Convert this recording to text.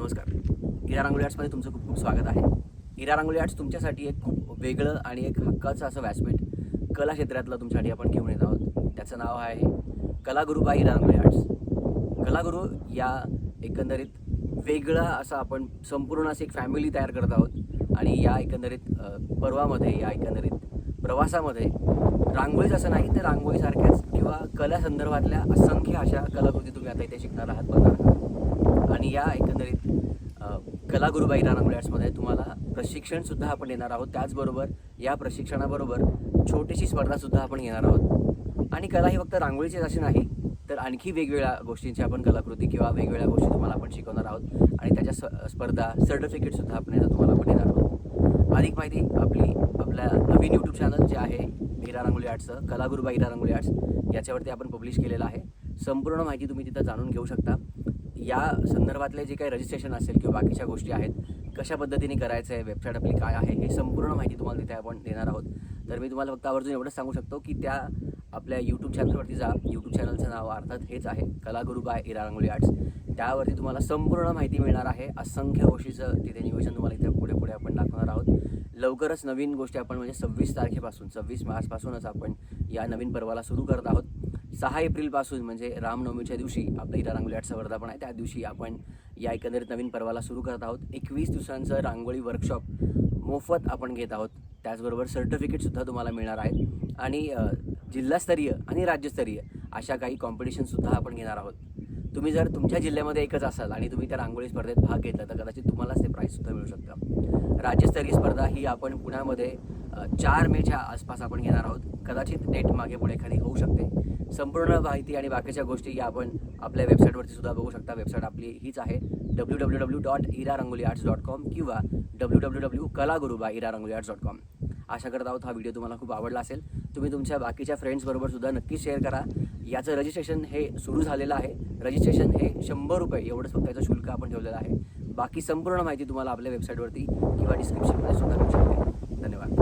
नमस्कार. इरा रांगोळी आर्ट्समध्ये तुमचं खूप खूप स्वागत आहे. इरा रांगोळी आर्ट्स तुमच्यासाठी एक खूप वेगळं आणि एक हक्काचं असं व्यासपीठ कला क्षेत्रातलं तुमच्यासाठी आपण घेऊन येत आहोत. त्याचं नाव आहे कलागुरू बाई इरा रांगोळी आर्ट्स. कलागुरू या एकंदरीत वेगळा असा आपण संपूर्ण अशी एक फॅमिली तयार करत आहोत आणि या एकंदरीत पर्वामध्ये या एकंदरीत प्रवासामध्ये रांगोळीच असं नाही तर रांगोळीसारख्याच किंवा कला संदर्भातल्या असंख्य अशा कलाकृती तुम्ही आता इथे शिकणार आहात बघणार आहात. आणि या एकंदरीत कलागुरुबाई रांगोळी आर्ट्समध्ये तुम्हाला प्रशिक्षणसुद्धा आपण देणार आहोत. त्याचबरोबर या प्रशिक्षणाबरोबर छोटीशी स्पर्धासुद्धा आपण घेणार आहोत. आणि कला ही फक्त रांगोळीचीच अशी नाही तर आणखी वेगवेगळ्या गोष्टींची आपण कलाकृती किंवा वेगवेगळ्या गोष्टी तुम्हाला आपण शिकवणार आहोत. आणि त्याच्या स स्पर्धा सर्टिफिकेटसुद्धा आपण याला तुम्हाला आपण देणार आहोत. अधिक माहिती आपली आपल्या नवीन यूट्यूब चॅनल जे आहे हिरा रांगोळी आर्ट्सचं कलागुरुबाई हिरा रांगोळी आर्ट्स याच्यावरती आपण पब्लिश केलेलं आहे. संपूर्ण माहिती तुम्ही तिथं जाणून घेऊ शकता. या संदर्भातले जे काही रजिस्ट्रेशन असेल किंवा बाकीच्या गोष्टी आहेत कशा पद्धतीने करायचं आहे वेबसाईट आपली काय आहे हे संपूर्ण माहिती तुम्हाला तिथे आपण देणार आहोत. तर मी तुम्हाला फक्त आवर्जून एवढंच सांगू शकतो की त्या आपल्या यूट्यूब चॅनलवरती जा. यूट्यूब चॅनलचं नाव अर्थात हेच आहे कलागुरू बाय इरा रांगोळी आर्ट्स त्यावरती तुम्हाला संपूर्ण माहिती मिळणार आहे. असंख्य गोष्टीचं तिथे नियोजन तुम्हाला इथे पुढे पुढे आपण दाखवणार आहोत. लवकरच नवीन गोष्टी आपण म्हणजे सव्वीस तारखेपासून सव्वीस मार्चपासूनच आपण या नवीन पर्वाला सुरू करत आहोत. सहा एप्रिलपासून म्हणजे रामनवमीच्या दिवशी आपलं इरा रांगोळी आठचा वर्धापन आहे. त्या दिवशी आपण या एकंदरीत नवीन पर्वाला सुरू करत आहोत. एकवीस दिवसांचं रांगोळी वर्कशॉप मोफत आपण घेत आहोत. त्याचबरोबर सर्टिफिकेटसुद्धा तुम्हाला मिळणार आहे आणि जिल्हास्तरीय आणि राज्यस्तरीय अशा काही कॉम्पिटिशनसुद्धा आपण घेणार आहोत. तुम्ही जर तुमच्या जिल्ह्यामध्ये एकच असाल आणि तुम्ही त्या रांगोळी स्पर्धेत भाग घेतला तर कदाचित तुम्हालाच ते प्राईजसुद्धा मिळू शकतं. राज्यस्तरीय स्पर्धा ही आपण पुण्यामध्ये चार मेच्या आसपास आपण घेणार आहोत. कदाचित डेट मागे पुढे खाली होऊ शकते. संपूर्ण माहिती आणि बाकीच्या गोष्टी या आपण आपल्या वेबसाईटवरती सुद्धा बघू शकता. वेबसाईट आपली हीच आहे. W W W dot Ira Rangoli arts dot com किंवा W W W Kalaguruba Ira Rangoli arts dot com आशा करत आहोत हा व्हिडिओ तुम्हाला खूप आवडला असेल. तुम्ही तुमच्या बाकीच्या फ्रेंड्सबरोबर सुद्धा नक्की शेअर करा. याचं रजिस्ट्रेशन हे सुरू झालेलं आहे. रजिस्ट्रेशन हे शंभर रुपये एवढंच फक्त याचं शुल्क आपण ठेवलेलं आहे. बाकी संपूर्ण माहिती तुम्हाला आपल्या वेबसाईटवरती किंवा डिस्क्रिप्शनमध्ये सुद्धा मिळू शकते. धन्यवाद.